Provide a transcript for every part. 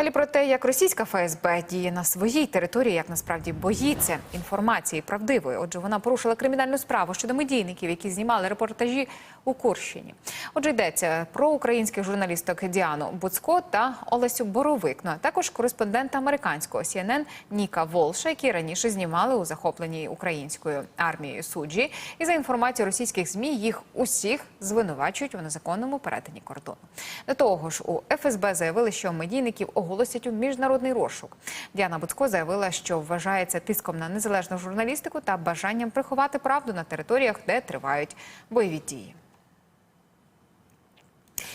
Далі про те, як російська ФСБ діє на своїй території, як насправді боїться інформації правдивої. Отже, вона порушила кримінальну справу щодо медійників, які знімали репортажі у Курщині. Отже, йдеться про українських журналісток Діану Буцько та Олесю Боровик. Ну а також кореспондента американського CNN Ніка Волша, які раніше знімали у захопленій українською армією суджі. І за інформацією російських змі їх усіх звинувачують у незаконному перетині кордону. До того ж, у ФСБ заявили, що медійників оголосять у міжнародний розшук. Діана Буцько заявила, що вважається тиском на незалежну журналістику та бажанням приховати правду на територіях, де тривають бойові дії.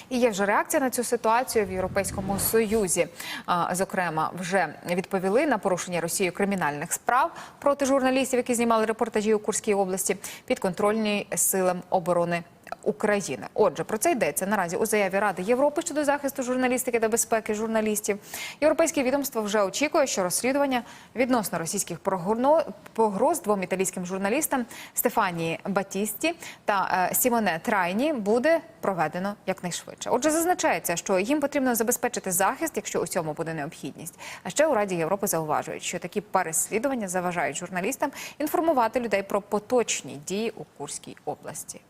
І є вже реакція на цю ситуацію в Європейському Союзі. Зокрема, вже відповіли на порушення Росією кримінальних справ проти журналістів, які знімали репортажі у Курській області, підконтрольній силам оборони. України, отже, про це йдеться наразі у заяві Ради Європи щодо захисту журналістики та безпеки журналістів. Європейське відомство вже очікує, що розслідування відносно російських погроз двом італійським журналістам Стефанії Батісті та е, Сімоне Трайні буде проведено якнайшвидше. Отже, зазначається, що їм потрібно забезпечити захист, якщо у цьому буде необхідність. А ще у Раді Європи зауважують, що такі переслідування заважають журналістам інформувати людей про поточні дії у Курській області.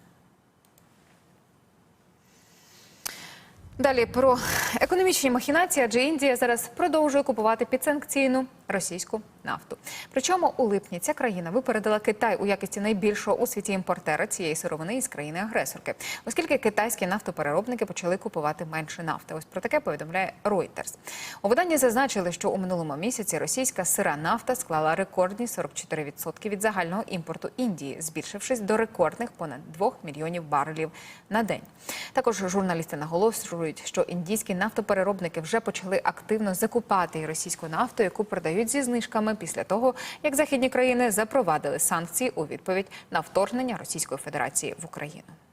Далі про економічні махінації, адже Індія зараз продовжує купувати підсанкційну російську нафту. Причому у липні ця країна випередила Китай у якості найбільшого у світі імпортера цієї сировини із країни-агресорки, оскільки китайські нафтопереробники почали купувати менше нафти. Ось про таке повідомляє Reuters. У виданні зазначили, що у минулому місяці російська сира нафта склала рекордні 44% від загального імпорту Індії, збільшившись до рекордних понад 2 мільйонів барелів на день. Також журналісти наголошують, що індійські нафтопереробники вже почали активно закупати російську нафту, яку продають зі знижками після того, як західні країни запровадили санкції у відповідь на вторгнення Російської Федерації в Україну.